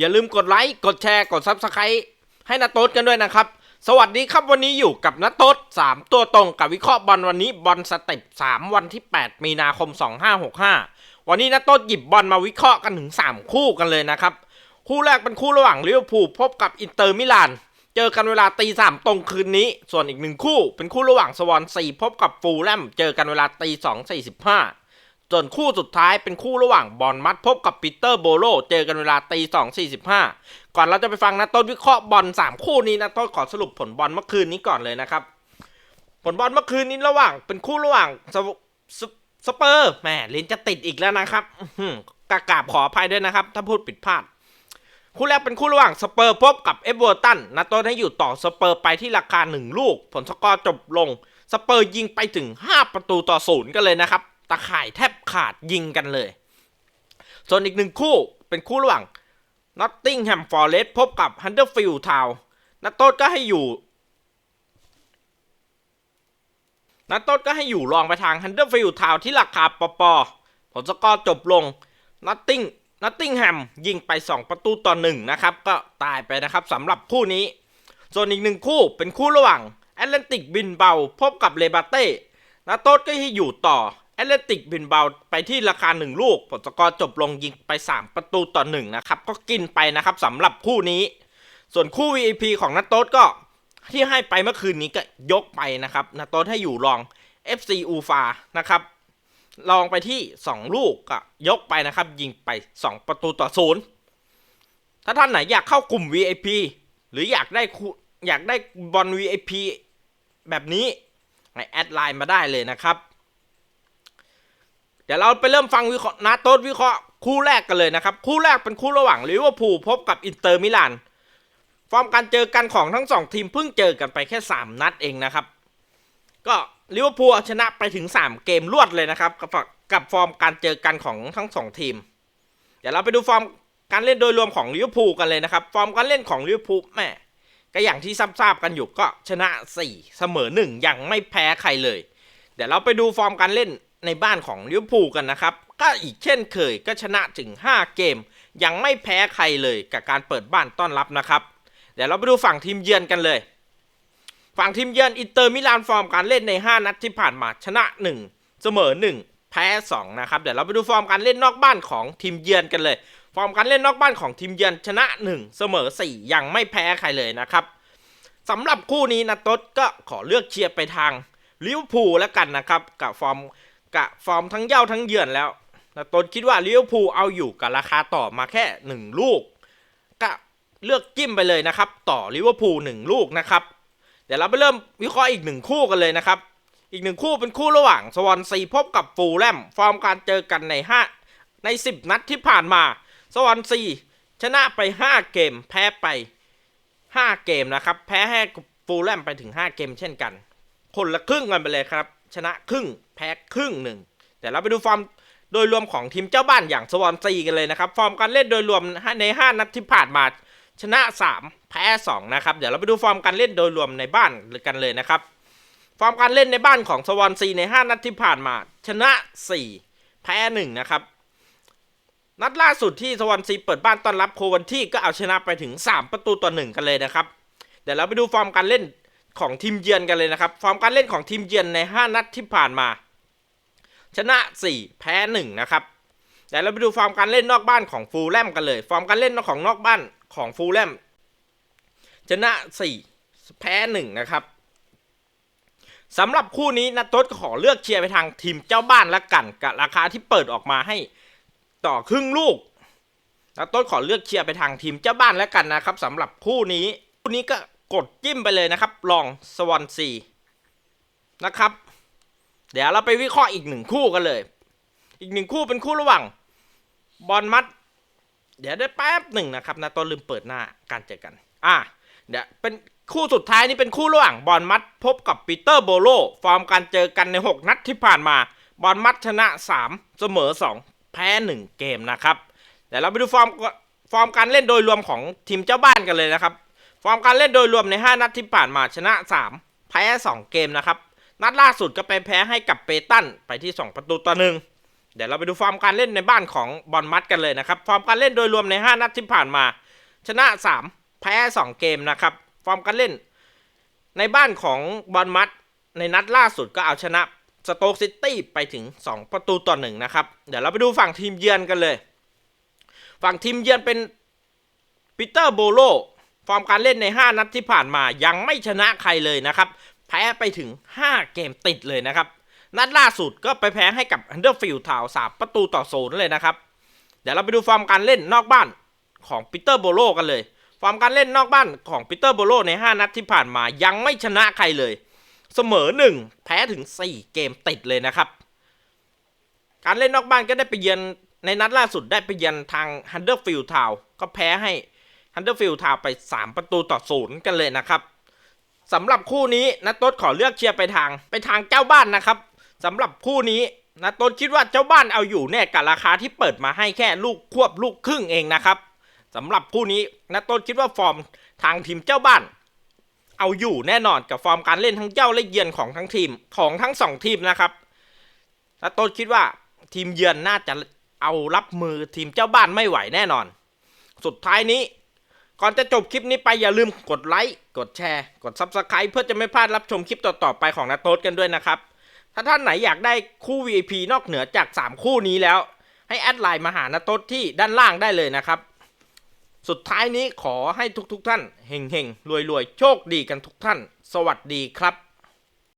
อย่าลืมกดไลค์กดแชร์กดซับสไครต์ให้นาโต๊ดกันด้วยนะครับ สวัสดีครับวันนี้อยู่กับนาโต๊ด3ตัวตรงกับวิเคราะห์บอลวันนี้บอลสเต็ป3วันที่ 8 มีนาคม 2565 วันนี้นาโต๊ดหยิบบอลมาวิเคราะห์กันถึง 3 คู่กันเลยนะครับ คู่แรกเป็นคู่ระหว่างลิเวอร์พูลพบกับอินเตอร์มิลานเจอกันเวลาตีสามตรงคืนนี้ ส่วนอีกหนึ่งคู่ เป็นคู่ระหว่างสวอนซีพบกับฟูลแลมเจอกันเวลาตีสองสี่สิบห้า ส่วนคู่สุดท้ายเป็นคู่ระหว่างบอลมัดพบกับปีเตอร์โบโล เจอกันเวลาตีสองสี่สิบห้าก่อนเราจะไปฟังนะต้นวิเคราะห์บอลสามคู่นี้นะต้นขอสรุปผลบอลเมื่อคืนนี้ก่อนเลยนะครับ ผลบอลเมื่อคืนนี้ระหว่างเป็นคู่ระหว่างสสสเปอร์แหมลิ้นจะติดอีกแล้วนะครับกากาบขออภัยด้วยนะครับ ถ้าพูดผิดพลาด คู่แรกเป็นคู่ระหว่างสเปอร์พบกับเอเวอร์ตันนัดต้นให้อยู่ต่อสเปอร์ไปที่ราคา1ลูก ผลสกอร์จบลง สเปอร์ยิงไปถึง 5 ประตูต่อศูนย์กันเลยนะครับตะข่ายแทบ ขาดยิงกันเลย ส่วนอีกหนึ่งคู่เป็นคู่ระหว่างนอตติงแฮมฟอร์เรสพบกับฮันเดอร์ฟิลด์ทาวนัดต้นก็ให้อยู่ นัดต้นก็ให้อยู่รองไปทางฮันเดอร์ฟิลด์ทาวที่ราคาปอปอผลสกอร์จบลงนอตติงนอตติงแฮมยิงไป 2 ประตูต่อ1นะครับ ก็ตายไปนะครับสำหรับคู่นี้ ส่วนอีกหนึ่งคู่เป็นคู่ระหว่างแอตแลนติกบินเบา พบกับเลบาเต้นาโต้ก็ให้อยู่ต่อ แอตแลติกบินเบาไปที่ราคา 1 ลูก ผลสกอร์จบลงยิงไป 3 ประตูต่อ 1 นะครับ ก็กินไปนะครับสำหรับคู่นี้ ส่วนคู่ VIP ของนาโต้ก็ที่ให้ไปเมื่อคืนนี้ก็ยกไปนะครับนาโต้ให้อยู่รอง FC อูฟานะครับ ลองไปที่ 2 ลูกก็ยกไปนะครับ ยิงไป 2 ประตูต่อศูนย์ถ้าท่านไหนอยากเข้ากลุ่ม VIP หรืออยากได้คู่อยากได้บอล VIP แบบนี้ให้แอดไลน์มาได้เลยนะครับ ดี๋ยวเราไปเริ่มฟังวิเคราะห์นาโต้วิเคราะห์คู่แรกกันเลยนะครับ คู่แรกเป็นคู่ระหว่างลิเวอร์พูลพบกับอินเตอร์มิลานฟอร์มการเจอกันของทั้งสองทีมเพิ่งเจอกันไปแค่ 3 นัดเองนะครับ ก็ลิเวอร์พูลเอาชนะไปถึง 3 เกมรวดเลยนะครับกับกับฟอร์มการเจอกันของทั้ง 2 ทีม เดี๋ยวเราไปดูฟอร์มการเล่นโดยรวมของลิเวอร์พูลกันเลยนะครับ ฟอร์มการเล่นของลิเวอร์พูลแม่ก็อย่างที่ทราบกันอยู่ก็ชนะ 4 เสมอ1ยังไม่แพ้ใครเลย เดี๋ยวเราไปดูฟอร์มการเล่น ในบ้านของลิเวอร์พูลกันนะครับ ก็อีกเช่นเคยก็ชนะถึง 5 เกม ยังไม่แพ้ใครเลยกับการเปิดบ้านต้อนรับนะครับ เดี๋ยวเราไปดูฝั่งทีมเยือนกันเลย ฝั่งทีมเยือนอินเตอร์มิลานฟอร์มการเล่นใน 5 นัดที่ผ่านมาชนะ 1 เสมอ 1 แพ้ 2 นะครับ เดี๋ยวเราไปดูฟอร์มการเล่นนอกบ้านของทีมเยือนกันเลย ฟอร์มการเล่นนอกบ้านของทีมเยือนชนะ 1 เสมอ 4 ยังไม่แพ้ใครเลยนะครับสำหรับคู่นี้นะต๊ดก็ขอเลือกเชียร์ไปทางลิเวอร์พูลแล้วกันนะครับ กับฟอร์ม กับฟอร์มทั้งเย่าทั้งเยือนแล้วนะต๊ดคิดว่าลิเวอร์พูลเอาอยู่กับราคาต่อมาแค่ 1 ลูก ก็เลือกจิ้มไปเลยนะครับ ต่อลิเวอร์พูล1ลูกนะครับ เดี๋ยวเราไปเริ่มวิเคราะห์อีกหนึ่งคู่กันเลยนะครับ อีกหนึ่งคู่เป็นคู่ระหว่างสวอนซีพบกับฟูลแลมฟอร์มการเจอกันใน 5 ใน 10 นัดที่ผ่านมาสวอนซีชนะไป 5 เกม แพ้ไป 5 เกมนะครับ แพ้ให้ฟูลแลมไปถึง 5 เกมเช่นกัน คนละครึ่งกันไปเลยครับ ชนะครึ่งแพ้ครึ่งหนึ่งเดี๋ยวเราไปดูฟอร์มโดยรวมของทีมเจ้าบ้านอย่างสวอนซีกันเลยนะครับ ฟอร์มการเล่นโดยรวมใน 5 นัดที่ผ่านมาชนะ 3 แพ้ 2 นะครับ เดี๋ยวเราไปดูฟอร์มการเล่นโดยรวมในบ้านกันเลยนะครับ ฟอร์มการเล่นในบ้านของสวอนซีใน 5 นัดที่ผ่านมา ชนะ 4 แพ้ 1 นะครับ นัดล่าสุดที่สวอนซีเปิดบ้านต้อนรับโควันที่ก็เอาชนะไปถึง 3 ประตูต่อ 1 กันเลยนะครับ เดี๋ยวเราไปดูฟอร์มการเล่น ของทีมเยือนกันเลยนะครับ ฟอร์มการเล่นของทีมเยือนใน 5 นัดที่ผ่านมา ชนะ 4 แพ้ 1 นะครับเดี๋ยวเราไปดูฟอร์มการเล่นนอกบ้านของฟูลแลมกันเลย ฟอร์มการเล่นของนอกบ้านของฟูลแลมชนะ 4 แพ้ 1 นะครับสำหรับคู่นี้นะทศขอเลือกเชียร์ไปทางทีมเจ้าบ้านละกัน กับราคาที่เปิดออกมาให้ต่อครึ่งลูกนะทศขอเลือกเชียร์ไปทางทีมเจ้าบ้านล้วกันนะครับสำหรับคู่นี้ คู่นี้ก็ กดจิ้มไปเลยนะครับ ลองสวอนซีนะครับ เดี๋ยวเราไปวิเคราะห์อีกหนึ่งคู่กันเลย อีกหนึ่งคู่เป็นคู่ระหว่างบอลมัด เดี๋ยวได้แป๊บหนึ่งนะครับนะต้นลืมเปิดหน้าการเจอกัน อะเดี๋ยวเป็นคู่สุดท้ายนี่เป็นคู่ระหว่างบอลมัด พบกับปีเตอร์โบโล ฟอร์มการเจอกันใน 6 นัดที่ผ่านมา บอลมัดชนะ 3 เสมอ 2 แพ้ 1 เกมนะครับเดี๋ยวเราไปดูฟอร์มฟอร์มการเล่นโดยรวมของทีมเจ้าบ้านกันเลยนะครับ ฟอร์มการเล่นโดยรวมใน 5 นัดที่ผ่านมาชนะ 3 แพ้ 2 เกมนะครับ นัดล่าสุดก็ไปแพ้ให้กับเปตันไปที่ 2 ประตูต่อหนึ่งเดี๋ยวเราไปดูฟอร์มการเล่นในบ้านของบอลมัดกันเลยนะครับ ฟอร์มการเล่นโดยรวมใน 5 นัดที่ผ่านมา ชนะ 3 แพ้ 2 เกมนะครับ ฟอร์มการเล่น ในบ้านของบอลมัด ในนัดล่าสุดก็เอาชนะสโต๊กซิตี้ไปถึง 2 ประตูต่อหนึ่งนะครับ เดี๋ยวเราไปดูฝั่งทีมเยือนกันเลย ฝั่งทีมเยือนเป็นปีเตอร์โบโล ฟอร์มการเล่นใน 5 นัดที่ผ่านมายังไม่ชนะใครเลยนะครับ แพ้ไปถึง 5 เกมติดเลยนะครับ นัดล่าสุดก็ไปแพ้ให้กับอันเดอร์ฟิลด์ทาวสามประตูต่อศูนย์เลยนะครับ เดี๋ยวเราไปดูฟอร์มการเล่นนอกบ้านของปีเตอร์โบโลกันเลย ฟอร์มการเล่นนอกบ้านของปีเตอร์โบโลใน 5 นัดที่ผ่านมายังไม่ชนะใครเลย เสมอ 1 แพ้ถึง 4 เกมติดเลยนะครับ การเล่นนอกบ้านก็ได้ไปเยือนในนัดล่าสุดได้ไปเยือนทางฮันเดอร์ฟิลด์ทาวก็แพ้ให้ ฮันเดอร์ฟิลด์ทาวไป 3 ประตูต่อศูนย์กันเลยนะครับสำหรับคู่นี้นัทต้นขอเลือกเชียร์ไปทาง ไปทางเจ้าบ้านนะครับสำหรับคู่นี้นัทต้นคิดว่าเจ้าบ้านเอาอยู่แน่กับราคาที่เปิดมาให้แค่ลูกควบลูกครึ่งเองนะครับสำหรับคู่นี้นัทต้นคิดว่าฟอร์มทางทีมเจ้าบ้าน เอาอยู่แน่นอนกับฟอร์มการเล่นทั้งเจ้าและเยือนของทั้งทีมของทั้งสองทีมนะครับและต้นคิดว่าทีมเยือนน่าจะเอารับมือทีมเจ้าบ้านไม่ไหวแน่นอน สุดท้ายนี้ ก่อนจะจบคลิปนี้ไปอย่าลืมกดไลค์ กดแชร์ กด Subscribe เพื่อจะไม่พลาดรับชมคลิปต่อๆไปของนาโต๊ดกันด้วยนะครับ ถ้าท่านไหนอยากได้คู่ VIP นอกเหนือจาก 3 คู่นี้แล้ว ให้แอดไลน์มาหานาโต๊ดที่ด้านล่างได้เลยนะครับ สุดท้ายนี้ขอให้ทุกๆท่านเฮงๆรวยๆ โชคดีกันทุกท่าน สวัสดีครับ